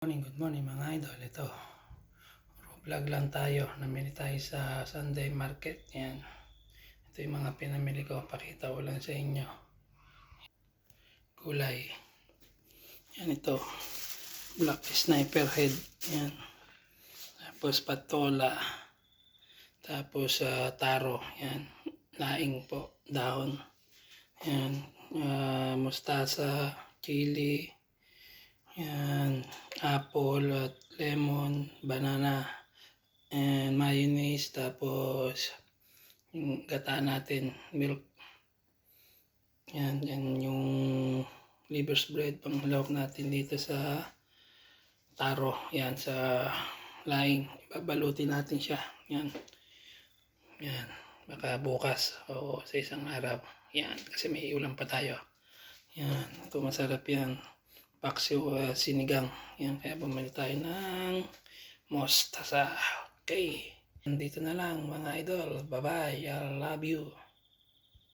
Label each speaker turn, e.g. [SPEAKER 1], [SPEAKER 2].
[SPEAKER 1] morning, good morning mga idol. Ito, vlog lang tayo. Namili tayo sa Sunday Market. Yan. Ito yung mga pinamili ko. Pakita ko lang sa inyo. Gulay. Yan ito. Black sniper head. Yan. Tapos patola. Tapos ah, taro. Yan. Laing po. Dahon. Yan. Ah, mustasa. Chili. Yan, apple at lemon, banana, and mayonnaise, tapos yung gata natin, milk. Yan, yan yung liver's bread, panglawak natin dito sa taro. Yan, sa laing. Babalutin natin siya. Yan. Yan. Baka bukas o sa isang araw. Yan, kasi may ulam pa tayo. Yan, ito masarap yan paksiw uh, sinigang. Yan, kaya bumili tayo ng mostasa. Okay. Nandito na lang mga idol. Bye-bye. I love you.